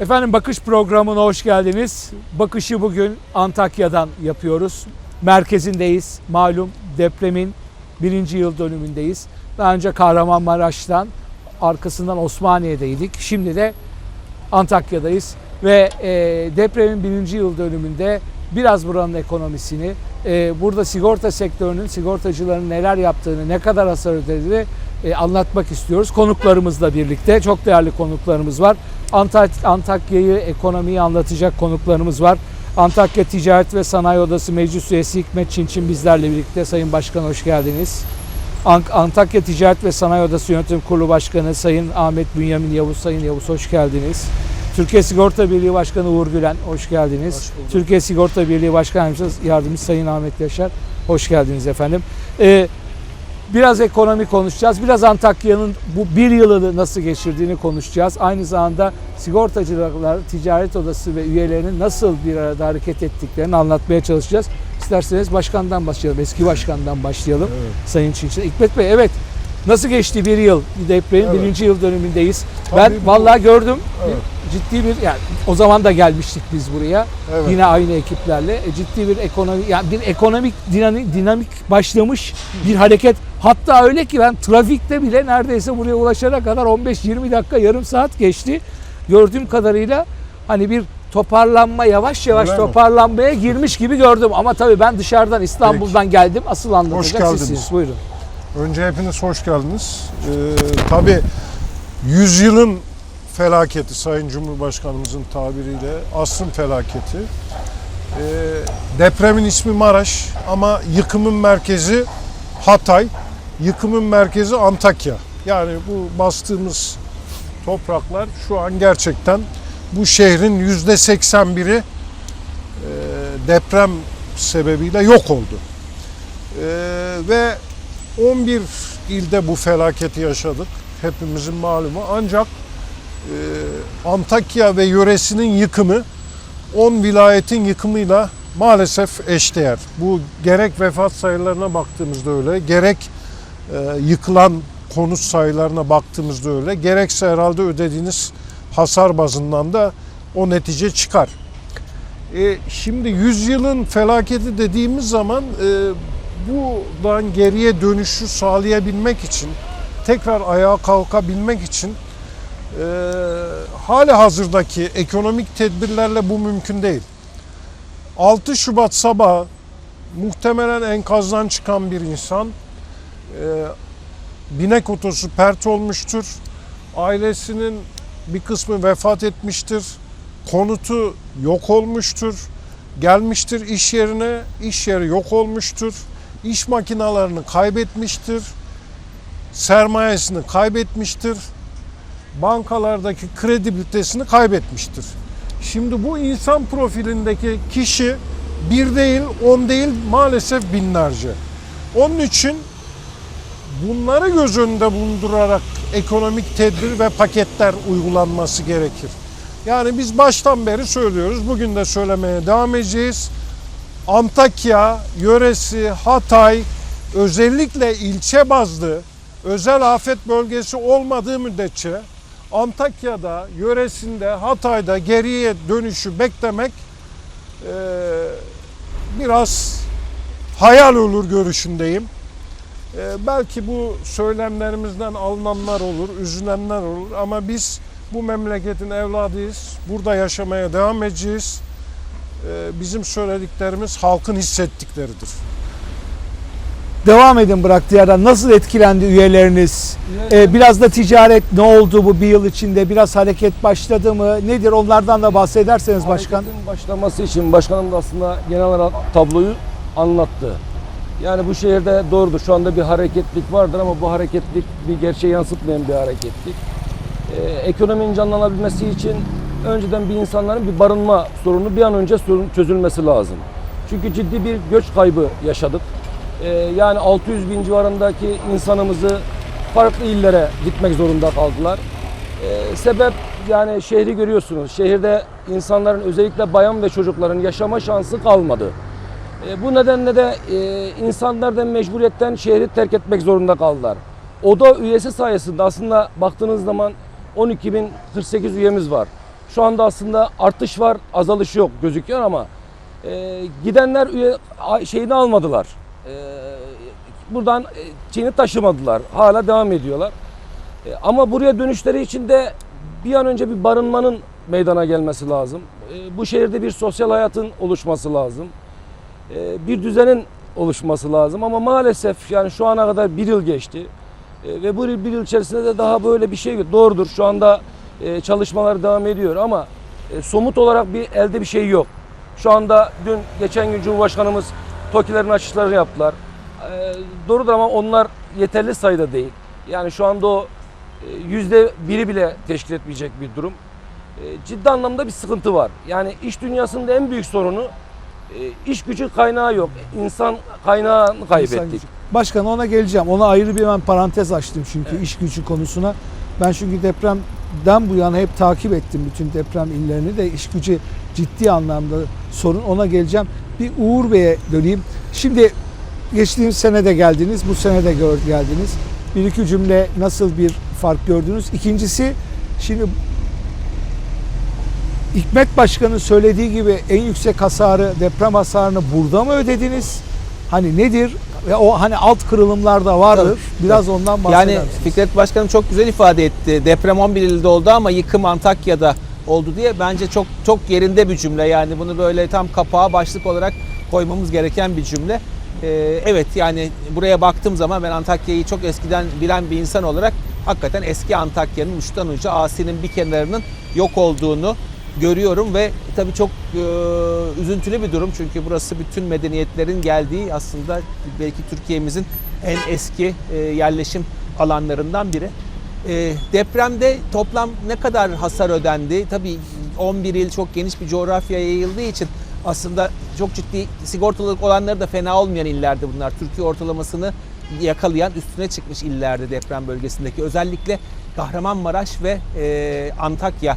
Efendim bakış programına hoş geldiniz. Bakışı bugün Antakya'dan yapıyoruz. Merkezindeyiz. Malum depremin birinci yıl dönümündeyiz. Daha önce Kahramanmaraş'tan arkasından Osmaniye'deydik. Şimdi de Antakya'dayız. Ve e, depremin birinci yıl dönümünde biraz buranın ekonomisini, e, burada sigorta sektörünün, sigortacıların neler yaptığını, ne kadar hasar ödediğini e, anlatmak istiyoruz. Konuklarımızla birlikte çok değerli konuklarımız var. Antak Antakya'yı, ekonomiyi anlatacak konuklarımız var. Antakya Ticaret ve Sanayi Odası Meclis Üyesi Hikmet Çinçin bizlerle birlikte. Sayın Başkan hoş geldiniz. Antakya Ticaret ve Sanayi Odası Yönetim Kurulu Başkanı Sayın Ahmet Bünyamin Yavuz. Sayın Yavuz hoş geldiniz. Türkiye Sigorta Birliği Başkanı Uğur Gülen hoş geldiniz. Hoş. Türkiye Sigorta Birliği Başkan Yardımcısı Sayın Ahmet Yaşar hoş geldiniz efendim. Ee, Biraz ekonomi konuşacağız. Biraz Antakya'nın bu bir yılını nasıl geçirdiğini konuşacağız. Aynı zamanda sigortacılar, ticaret odası ve üyelerinin nasıl bir arada hareket ettiklerini anlatmaya çalışacağız. İsterseniz başkandan başlayalım. Eski başkandan başlayalım. Evet. Sayın Çinçin. Hikmet Bey evet. Nasıl geçti bir yıl? Depremin Evet. birinci yıl dönümündeyiz. Tabii ben bu- vallahi gördüm. Evet. Ciddi bir yani o zaman da gelmiştik biz buraya. Evet. Yine aynı ekiplerle E, ciddi bir ekonomi yani bir ekonomik dinamik, dinamik başlamış bir hareket. Hatta öyle ki ben trafikte bile neredeyse buraya ulaşana kadar 15-20 dakika yarım saat geçti. Gördüğüm kadarıyla hani bir toparlanma yavaş yavaş Öyle mi? toparlanmaya girmiş gibi gördüm. Ama tabii ben dışarıdan İstanbul'dan geldim. Asıl anlatacak geldiniz. sizsiniz. Buyurun. Önce hepiniz hoş geldiniz. Ee, tabii yüzyılın felaketi Sayın Cumhurbaşkanımızın tabiriyle asrın felaketi. Ee, depremin ismi Maraş ama yıkımın merkezi Hatay, yıkımın merkezi Antakya. Yani bu bastığımız topraklar şu an gerçekten bu şehrin yüzde 81'i e, deprem sebebiyle yok oldu. Ee, ve 11 ilde bu felaketi yaşadık. Hepimizin malumu. Ancak e, Antakya ve yöresinin yıkımı 10 vilayetin yıkımıyla maalesef eşdeğer. Bu gerek vefat sayılarına baktığımızda öyle, gerek e, yıkılan konut sayılarına baktığımızda öyle, gerekse herhalde ödediğiniz hasar bazından da o netice çıkar. E, şimdi yüzyılın felaketi dediğimiz zaman e, buradan geriye dönüşü sağlayabilmek için, tekrar ayağa kalkabilmek için e, hali hazırdaki ekonomik tedbirlerle bu mümkün değil. 6 Şubat sabahı muhtemelen enkazdan çıkan bir insan binek otosu pert olmuştur. Ailesinin bir kısmı vefat etmiştir. Konutu yok olmuştur. Gelmiştir iş yerine, iş yeri yok olmuştur. İş makinalarını kaybetmiştir. Sermayesini kaybetmiştir. Bankalardaki kredibilitesini kaybetmiştir. Şimdi bu insan profilindeki kişi bir değil, on değil maalesef binlerce. Onun için bunları göz önünde bulundurarak ekonomik tedbir ve paketler uygulanması gerekir. Yani biz baştan beri söylüyoruz, bugün de söylemeye devam edeceğiz. Antakya, yöresi, Hatay özellikle ilçe bazlı özel afet bölgesi olmadığı müddetçe Antakya'da, yöresinde, Hatay'da geriye dönüşü beklemek eee, biraz hayal olur görüşündeyim. Eee, belki bu söylemlerimizden alınanlar olur, üzülenler olur ama biz bu memleketin evladıyız. Burada yaşamaya devam edeceğiz. Eee, bizim söylediklerimiz halkın hissettikleridir. Devam edin bıraktığı yerden. Nasıl etkilendi üyeleriniz? Ee, biraz da ticaret ne oldu bu bir yıl içinde? Biraz hareket başladı mı? Nedir? Onlardan da bahsederseniz başkan. Hareketin başlaması için başkanım da aslında genel olarak tabloyu anlattı. Yani bu şehirde doğrudur şu anda bir hareketlik vardır ama bu hareketlik bir gerçeği yansıtmayan bir hareketlik. Ee, ekonominin canlanabilmesi için önceden bir insanların bir barınma sorunu bir an önce çözülmesi lazım. Çünkü ciddi bir göç kaybı yaşadık. Ee, yani 600 bin civarındaki insanımızı farklı illere gitmek zorunda kaldılar. Ee, sebep yani şehri görüyorsunuz. Şehirde insanların özellikle bayan ve çocukların yaşama şansı kalmadı. E, bu nedenle de e, insanlar da mecburiyetten şehri terk etmek zorunda kaldılar. Oda üyesi sayesinde aslında baktığınız zaman 12.048 üyemiz var. Şu anda aslında artış var, azalış yok gözüküyor ama e, gidenler üye şeyini almadılar. Buradan şeyini taşımadılar. Hala devam ediyorlar. Ama buraya dönüşleri için de bir an önce bir barınmanın meydana gelmesi lazım. Bu şehirde bir sosyal hayatın oluşması lazım. E, bir düzenin oluşması lazım ama maalesef yani şu ana kadar bir yıl geçti. E, ve bu bir yıl içerisinde de daha böyle bir şey yok. Doğrudur şu anda e, çalışmalar devam ediyor ama e, somut olarak bir elde bir şey yok. Şu anda dün geçen gün Cumhurbaşkanımız TOKİ'lerin açışlarını yaptılar. E, doğrudur ama onlar yeterli sayıda değil. Yani şu anda o e, yüzde biri bile teşkil etmeyecek bir durum. Ciddi anlamda bir sıkıntı var. Yani iş dünyasında en büyük sorunu e, iş gücü kaynağı yok. İnsan kaynağını İnsan kaybettik. gücü. Başkan ona geleceğim. Ona ayrı bir ben parantez açtım çünkü iş gücü konusuna. Ben çünkü depremden bu yana hep takip ettim bütün deprem illerini de iş gücü ciddi anlamda sorun. Ona geleceğim. Bir Uğur Bey'e döneyim. Şimdi geçtiğimiz sene de geldiniz, bu sene de geldiniz. Bir iki cümle nasıl bir fark gördünüz? İkincisi şimdi Hikmet Başkan'ın söylediği gibi en yüksek hasarı, deprem hasarını burada mı ödediniz? Hani nedir? Ve o hani alt kırılımlar da vardır. Biraz ondan bahseder Yani misiniz? Fikret Başkanım çok güzel ifade etti. Deprem 11 ilde oldu ama yıkım Antakya'da oldu diye bence çok çok yerinde bir cümle. Yani bunu böyle tam kapağa başlık olarak koymamız gereken bir cümle. Ee, evet yani buraya baktığım zaman ben Antakya'yı çok eskiden bilen bir insan olarak hakikaten eski Antakya'nın uçtan uca Asi'nin bir kenarının yok olduğunu görüyorum ve tabii çok e, üzüntülü bir durum çünkü burası bütün medeniyetlerin geldiği aslında belki Türkiye'mizin en eski e, yerleşim alanlarından biri. E, depremde toplam ne kadar hasar ödendi? Tabii 11 il çok geniş bir coğrafyaya yayıldığı için aslında çok ciddi sigortalılık olanları da fena olmayan illerdi bunlar. Türkiye ortalamasını yakalayan üstüne çıkmış illerdi deprem bölgesindeki. Özellikle Kahramanmaraş ve e, Antakya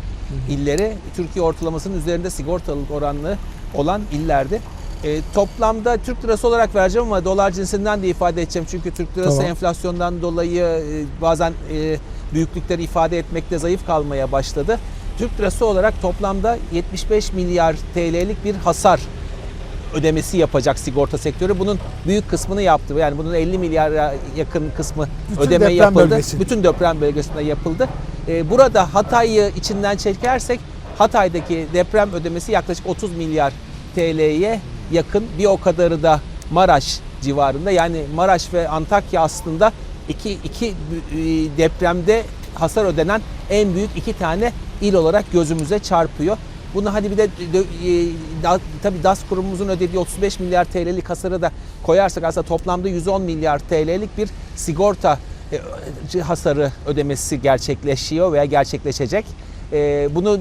illeri Türkiye ortalamasının üzerinde sigortalılık oranlı olan illerdi. E, toplamda Türk lirası olarak vereceğim ama dolar cinsinden de ifade edeceğim. Çünkü Türk lirası Tamam. enflasyondan dolayı e, bazen e, büyüklükleri ifade etmekte zayıf kalmaya başladı. Türk lirası olarak toplamda 75 milyar TL'lik bir hasar ödemesi yapacak sigorta sektörü. Bunun büyük kısmını yaptı. Yani bunun 50 milyara yakın kısmı Bütün ödeme yapıldı. bölgesi. Bütün deprem bölgesinde yapıldı. Ee, burada Hatay'ı içinden çekersek Hatay'daki deprem ödemesi yaklaşık 30 milyar TL'ye yakın. Bir o kadarı da Maraş civarında. Yani Maraş ve Antakya aslında iki, iki e, depremde hasar ödenen en büyük iki tane il olarak gözümüze çarpıyor. Bunu hadi bir de e, da- tabii DAS kurumumuzun ödediği 35 milyar TL'lik hasarı da koyarsak aslında toplamda 110 milyar TL'lik bir sigorta e, hasarı ödemesi gerçekleşiyor veya gerçekleşecek. E, Bunu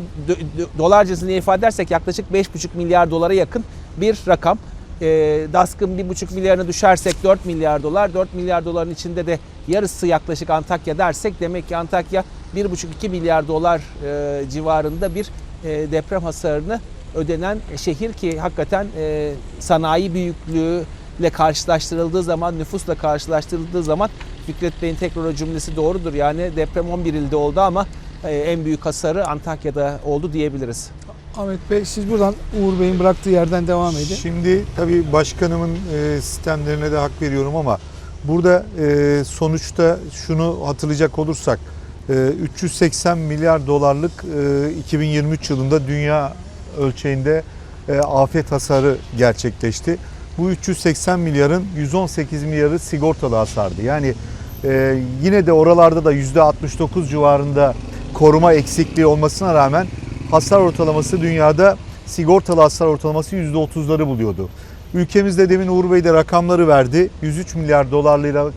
dolar cinsiyle ifade edersek yaklaşık 5,5 milyar dolara yakın bir rakam. E, DASK'ın 1,5 milyarını düşersek 4 milyar dolar. 4 milyar doların içinde de yarısı yaklaşık Antakya dersek demek ki Antakya 1,5-2 milyar dolar e, civarında bir e, deprem hasarını ödenen şehir ki hakikaten e, sanayi büyüklüğüyle karşılaştırıldığı zaman, nüfusla karşılaştırıldığı zaman Fikret Bey'in tekrar o cümlesi doğrudur. Yani deprem 11 ilde oldu ama e, en büyük hasarı Antakya'da oldu diyebiliriz. Ahmet Bey siz buradan Uğur Bey'in bıraktığı yerden devam edin. Şimdi tabii başkanımın e, sistemlerine de hak veriyorum ama burada e, sonuçta şunu hatırlayacak olursak 380 milyar dolarlık e, 2023 yılında dünya ölçeğinde e, afet hasarı gerçekleşti. Bu 380 milyarın 118 milyarı sigortalı hasardı. Yani e, yine de oralarda da %69 civarında koruma eksikliği olmasına rağmen hasar ortalaması dünyada sigortalı hasar ortalaması %30'ları buluyordu. Ülkemizde demin Uğur Bey de rakamları verdi. 103 milyar dolarlık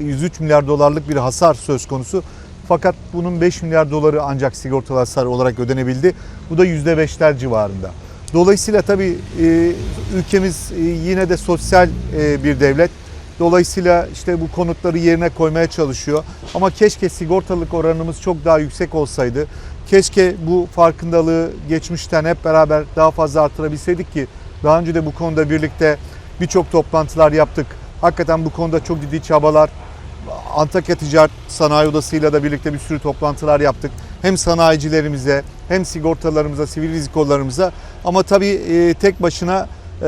103 milyar dolarlık bir hasar söz konusu. Fakat bunun 5 milyar doları ancak sigortalı hasar olarak ödenebildi. Bu da %5'ler civarında. Dolayısıyla tabii e, ülkemiz e, yine de sosyal e, bir devlet. Dolayısıyla işte bu konutları yerine koymaya çalışıyor. Ama keşke sigortalık oranımız çok daha yüksek olsaydı. Keşke bu farkındalığı geçmişten hep beraber daha fazla artırabilseydik ki daha önce de bu konuda birlikte birçok toplantılar yaptık. Hakikaten bu konuda çok ciddi çabalar Antakya Ticaret Sanayi Odası'yla da birlikte bir sürü toplantılar yaptık. hem sanayicilerimize hem sigortalarımıza, sivil rizikolarımıza ama tabii e, tek başına e,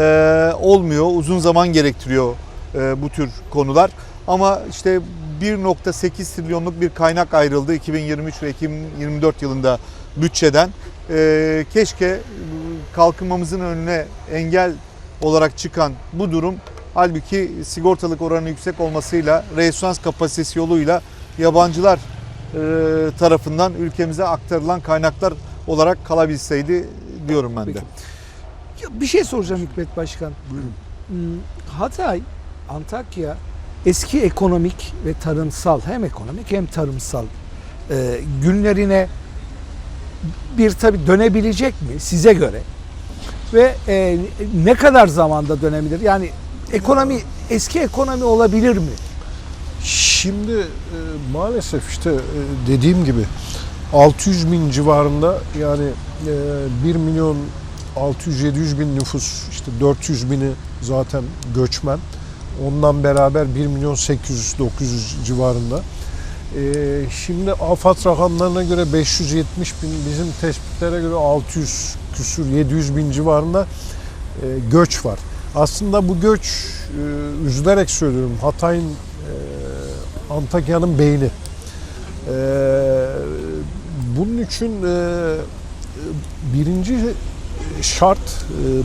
olmuyor. Uzun zaman gerektiriyor e, bu tür konular. Ama işte 1.8 trilyonluk bir kaynak ayrıldı 2023 ve 2024 yılında bütçeden. Keşke e, kalkınmamızın önüne engel olarak çıkan bu durum halbuki sigortalık oranı yüksek olmasıyla resonans kapasitesi yoluyla yabancılar e, tarafından ülkemize aktarılan kaynaklar olarak kalabilseydi diyorum ben de. Peki. Ya bir şey soracağım Hikmet Başkan. Hmm, Hatay, Antakya eski ekonomik ve tarımsal hem ekonomik hem tarımsal e, günlerine bir tabi dönebilecek mi size göre? Ve e, ne kadar zamanda dönebilir? Yani ekonomi eski ekonomi olabilir mi? Şimdi e, maalesef işte e, dediğim gibi 600 bin civarında yani e, 1 milyon 600-700 bin nüfus işte 400 bini zaten göçmen. Ondan beraber 1 milyon 800-900 civarında. E, şimdi AFAD rakamlarına göre 570 bin bizim tespitlere göre 600 küsür 700 bin civarında e, göç var. Aslında bu göç e, üzülerek söylüyorum Hatay'ın e, Antakya'nın beyni. E, bunun için birinci şart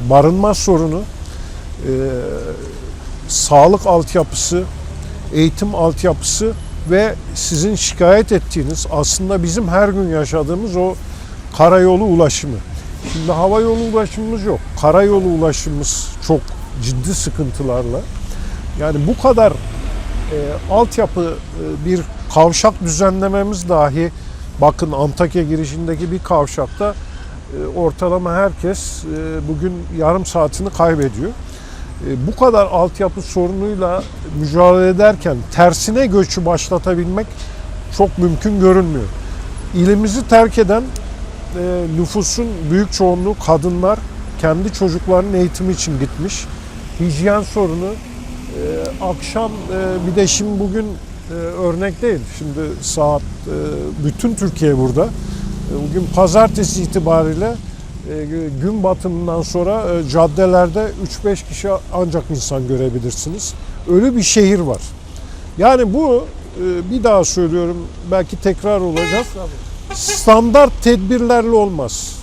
barınma sorunu, e, sağlık altyapısı, eğitim altyapısı ve sizin şikayet ettiğiniz aslında bizim her gün yaşadığımız o karayolu ulaşımı. Şimdi hava yolu ulaşımımız yok. Karayolu ulaşımımız çok ciddi sıkıntılarla. Yani bu kadar e, altyapı e, bir kavşak düzenlememiz dahi bakın Antakya girişindeki bir kavşakta e, ortalama herkes e, bugün yarım saatini kaybediyor. E, bu kadar altyapı sorunuyla mücadele ederken tersine göçü başlatabilmek çok mümkün görünmüyor. İlimizi terk eden e, nüfusun büyük çoğunluğu kadınlar kendi çocuklarının eğitimi için gitmiş. Hijyen sorunu e, akşam e, bir de şimdi bugün e, örnek değil. Şimdi saat e, bütün Türkiye burada. E, Bugün pazartesi itibariyle e, gün batımından sonra e, caddelerde 3-5 kişi ancak insan görebilirsiniz. Öyle bir şehir var. Yani bu e, bir daha söylüyorum belki tekrar olacak. Standart tedbirlerle olmaz.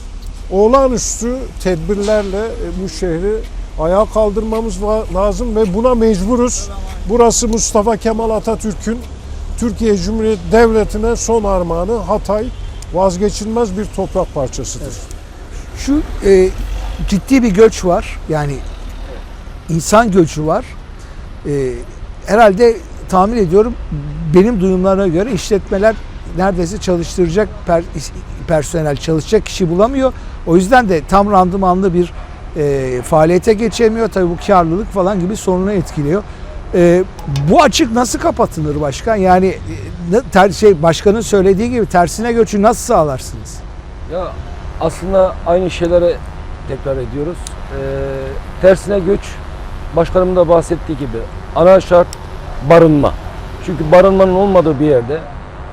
Olağanüstü tedbirlerle e, bu şehri ayağa kaldırmamız lazım ve buna mecburuz. Burası Mustafa Kemal Atatürk'ün Türkiye Cumhuriyeti Devleti'ne son armağanı Hatay vazgeçilmez bir toprak parçasıdır. Şu e, ciddi bir göç var. Yani insan göçü var. E, herhalde tahmin ediyorum benim duyumlarına göre işletmeler neredeyse çalıştıracak per- personel çalışacak kişi bulamıyor. O yüzden de tam randımanlı bir e, faaliyete geçemiyor. Tabii bu karlılık falan gibi sorunu etkiliyor. E, bu açık nasıl kapatılır başkan? Yani e, ter- şey başkanın söylediği gibi tersine göçü nasıl sağlarsınız? Ya aslında aynı şeyleri tekrar ediyoruz. Ee, tersine göç başkanımın da bahsettiği gibi ana şart barınma. Çünkü barınmanın olmadığı bir yerde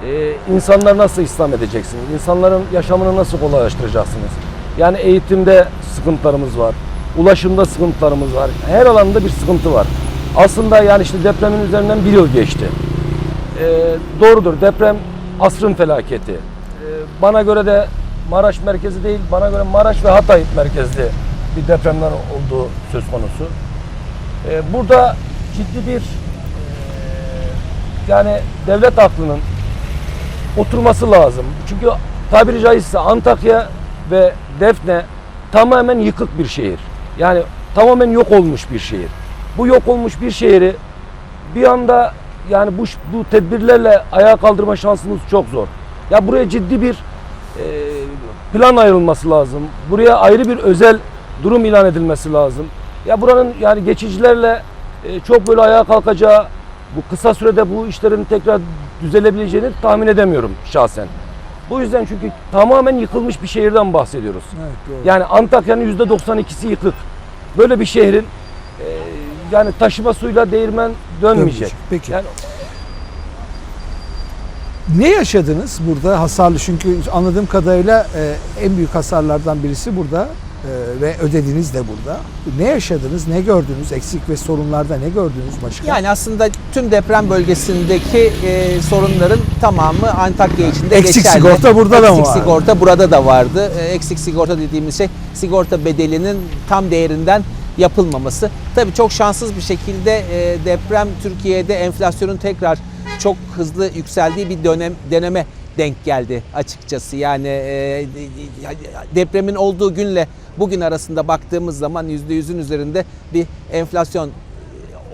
e, insanlar nasıl İslam edeceksiniz? İnsanların yaşamını nasıl kolaylaştıracaksınız? Yani eğitimde sıkıntılarımız var. Ulaşımda sıkıntılarımız var. Her alanda bir sıkıntı var. Aslında yani işte depremin üzerinden bir yıl geçti. Ee, doğrudur deprem asrın felaketi. Ee, bana göre de Maraş merkezi değil, bana göre Maraş ve Hatay merkezli bir depremler olduğu söz konusu. Ee, burada ciddi bir e, yani devlet aklının oturması lazım. Çünkü tabiri caizse Antakya ve Defne tamamen yıkık bir şehir. Yani tamamen yok olmuş bir şehir. Bu yok olmuş bir şehri bir anda yani bu bu tedbirlerle ayağa kaldırma şansımız çok zor. Ya buraya ciddi bir e, plan ayrılması lazım. Buraya ayrı bir özel durum ilan edilmesi lazım. Ya buranın yani geçicilerle e, çok böyle ayağa kalkacağı, bu kısa sürede bu işlerin tekrar düzelebileceğini tahmin edemiyorum şahsen. Bu yüzden çünkü tamamen yıkılmış bir şehirden bahsediyoruz. Evet, doğru. Yani Antakya'nın %92'si yıkık. Böyle bir şehrin e, yani taşıma suyla değirmen dönmeyecek. Peki. Yani Ne yaşadınız burada hasarlı? Çünkü anladığım kadarıyla e, en büyük hasarlardan birisi burada ve ödediniz de burada. Ne yaşadınız? Ne gördünüz? Eksik ve sorunlarda ne gördünüz başka? Yani aslında tüm deprem bölgesindeki e, sorunların tamamı Antakya içinde Eksik geçerli. sigorta burada da mı Eksik sigorta burada da vardı. E, eksik sigorta dediğimiz şey sigorta bedelinin tam değerinden yapılmaması. Tabii çok şanssız bir şekilde e, deprem Türkiye'de enflasyonun tekrar çok hızlı yükseldiği bir dönem deneme denk geldi açıkçası. Yani e, depremin olduğu günle bugün arasında baktığımız zaman %100'ün üzerinde bir enflasyon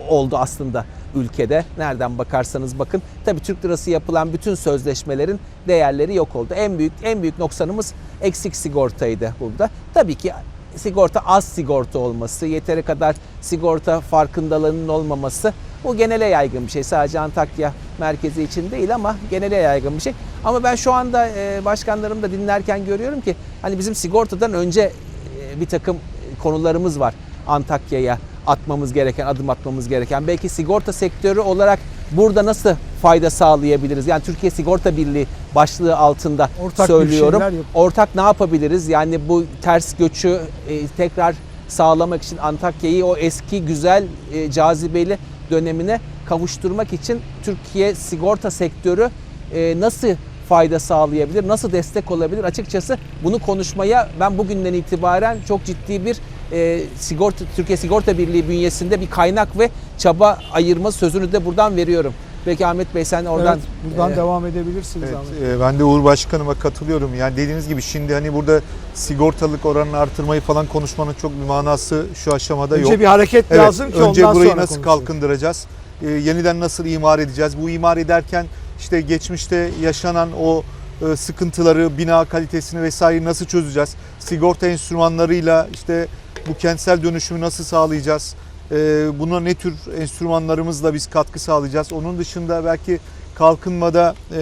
oldu aslında ülkede. Nereden bakarsanız bakın. Tabii Türk lirası yapılan bütün sözleşmelerin değerleri yok oldu. En büyük en büyük noksanımız eksik sigortaydı burada. Tabii ki sigorta az sigorta olması, yeteri kadar sigorta farkındalığının olmaması bu genele yaygın bir şey. Sadece Antakya merkezi için değil ama genele yaygın bir şey. Ama ben şu anda e, başkanlarım da dinlerken görüyorum ki hani bizim sigortadan önce e, bir takım konularımız var Antakya'ya atmamız gereken, adım atmamız gereken. Belki sigorta sektörü olarak burada nasıl fayda sağlayabiliriz? Yani Türkiye Sigorta Birliği başlığı altında Ortak bir söylüyorum. Ortak ne yapabiliriz? Yani bu ters göçü e, tekrar sağlamak için Antakya'yı o eski güzel e, cazibeli dönemine kavuşturmak için Türkiye sigorta sektörü e, nasıl fayda sağlayabilir, nasıl destek olabilir? Açıkçası bunu konuşmaya ben bugünden itibaren çok ciddi bir e, sigorta Türkiye Sigorta Birliği bünyesinde bir kaynak ve çaba ayırma sözünü de buradan veriyorum. Peki Ahmet Bey sen oradan Evet, buradan e, devam edebilirsiniz. Evet, Ahmet. e, ben de Uğur Başkanıma katılıyorum. Yani dediğiniz gibi şimdi hani burada sigortalık oranını artırmayı falan konuşmanın çok bir manası şu aşamada yok. Önce bir hareket Evet, lazım ki önce ondan burayı sonra nasıl kalkındıracağız? Ee, yeniden nasıl imar edeceğiz? Bu imar ederken işte geçmişte yaşanan o e, sıkıntıları, bina kalitesini vesaire nasıl çözeceğiz? Sigorta enstrümanlarıyla işte bu kentsel dönüşümü nasıl sağlayacağız? Ee, buna ne tür enstrümanlarımızla biz katkı sağlayacağız? Onun dışında belki kalkınmada e,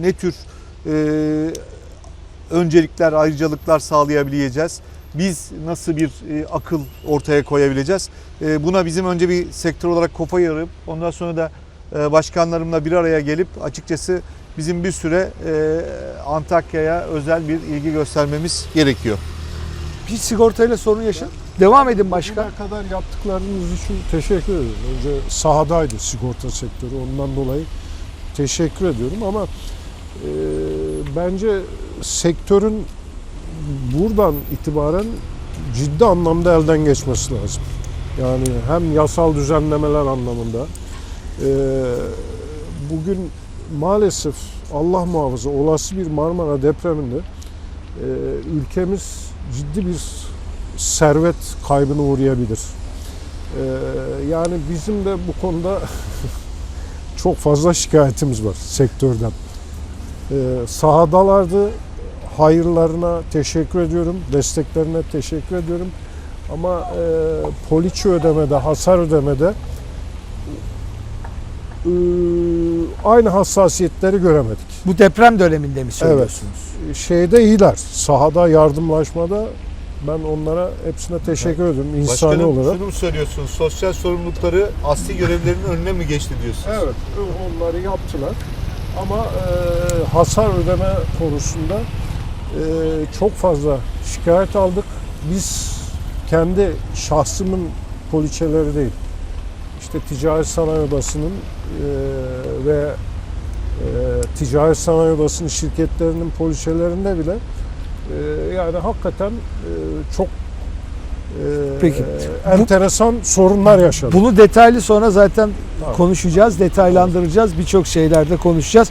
ne tür e, öncelikler, ayrıcalıklar sağlayabileceğiz? Biz nasıl bir e, akıl ortaya koyabileceğiz? Buna bizim önce bir sektör olarak kafa yarıp ondan sonra da başkanlarımla bir araya gelip açıkçası bizim bir süre Antakya'ya özel bir ilgi göstermemiz gerekiyor. Hiç sigortayla sorun yaşadın. Devam edin başka. Bugüne kadar yaptıklarınız için teşekkür ederim. Önce sahadaydı sigorta sektörü ondan dolayı teşekkür ediyorum ama e, bence sektörün buradan itibaren ciddi anlamda elden geçmesi lazım. Yani hem yasal düzenlemeler anlamında e, bugün maalesef Allah muhafaza olası bir Marmara depreminde e, ülkemiz ciddi bir servet kaybına uğrayabilir. Ee, yani bizim de bu konuda çok fazla şikayetimiz var sektörden. Ee, sahadalardı. Hayırlarına teşekkür ediyorum. Desteklerine teşekkür ediyorum. Ama e, poliçe ödemede, hasar ödemede e, aynı hassasiyetleri göremedik. Bu deprem döneminde mi söylüyorsunuz? Şeyde iyiler. Sahada yardımlaşmada ben onlara hepsine teşekkür ediyorum insani Başkanım olarak. şunu mu söylüyorsunuz? Sosyal sorumlulukları asli görevlerinin önüne mi geçti diyorsunuz? Evet, onları yaptılar. Ama e, hasar ödeme konusunda e, çok fazla şikayet aldık. Biz kendi şahsımın poliçeleri değil, işte Ticaret Sanayi Odası'nın e, ve e, Ticaret Sanayi Odası'nın şirketlerinin poliçelerinde bile e, yani hakikaten e, çok e, Peki. enteresan sorunlar yaşadık. Bunu detaylı sonra zaten Tamam. konuşacağız, detaylandıracağız. Birçok şeylerde konuşacağız.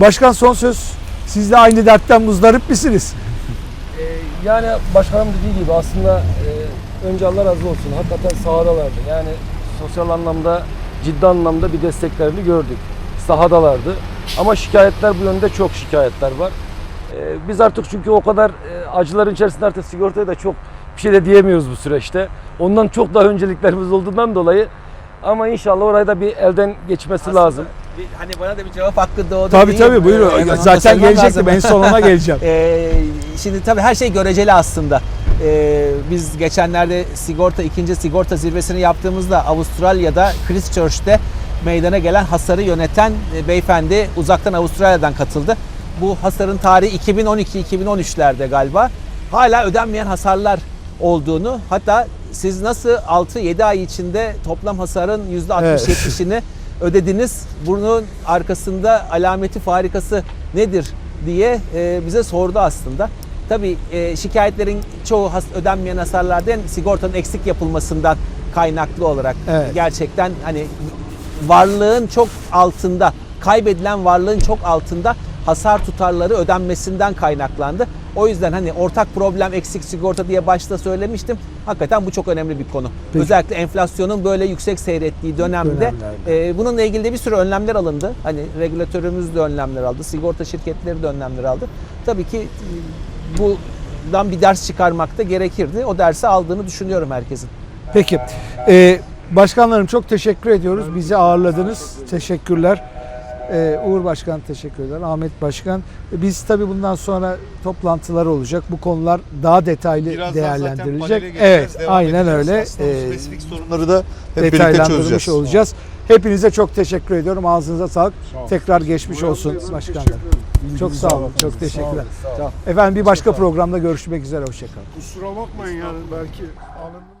Başkan son söz. Siz de aynı dertten muzdarip misiniz? Ee, Yani başkanım dediği gibi aslında e, önce Allah razı olsun. Hakikaten sahadalardı. Yani sosyal anlamda ciddi anlamda bir desteklerini gördük. Sahadalardı. Ama şikayetler bu yönde çok şikayetler var. Ee, Biz artık çünkü o kadar e, acıların içerisinde artık sigortaya da çok bir şey de diyemiyoruz bu süreçte. Ondan çok daha önceliklerimiz olduğundan dolayı ama inşallah orayı da bir elden geçmesi lazım. Bir, hani bana da bir cevap hakkı doğdu. Tabii tabii buyurun. Ee, Zaten gelecektim. En sonuna geleceğim. Ee, şimdi tabii her şey göreceli aslında. Ee, biz geçenlerde sigorta ikinci sigorta zirvesini yaptığımızda Avustralya'da Christchurch'te meydana gelen hasarı yöneten e, beyefendi uzaktan Avustralya'dan katıldı. Bu hasarın tarihi 2012-2013'lerde galiba. Hala ödenmeyen hasarlar olduğunu hatta siz nasıl 6-7 ay içinde toplam hasarın %60-70'ini ödediniz. Bunun arkasında alameti farikası nedir diye e, bize sordu aslında. Tabii e, şikayetlerin çoğu ödenmeyen hasarlardan sigortanın eksik yapılmasından kaynaklı olarak Evet. gerçekten hani varlığın çok altında, kaybedilen varlığın çok altında hasar tutarları ödenmesinden kaynaklandı. O yüzden hani ortak problem eksik sigorta diye başta söylemiştim. Hakikaten bu çok önemli bir konu. Peki. Özellikle enflasyonun böyle yüksek seyrettiği dönemde e, bununla ilgili de bir sürü önlemler alındı. Hani regülatörümüz de önlemler aldı, sigorta şirketleri de önlemler aldı. Tabii ki e, bundan bir ders çıkarmak da gerekirdi. O dersi aldığını düşünüyorum herkesin. Peki. Ee, başkanlarım çok teşekkür ediyoruz. Bizi ağırladınız. Teşekkürler. Ee, Uğur Başkan teşekkür eder. Ahmet Başkan. Biz tabii bundan sonra toplantılar olacak. Bu konular daha detaylı değerlendirilecek. Evet, aynen öyle. Ee, spesifik sorunları da hep birlikte detaylandırmış çözeceğiz. olacağız. Hepinize çok teşekkür ediyorum. Ağzınıza sağlık. Tekrar geçmiş olsun başkanlar. Çok sağ olun. Çok Sağ teşekkürler. olun, sağ olun. Efendim bir başka programda görüşmek üzere. Hoşçakalın. Kusura bakmayın yani belki alındı.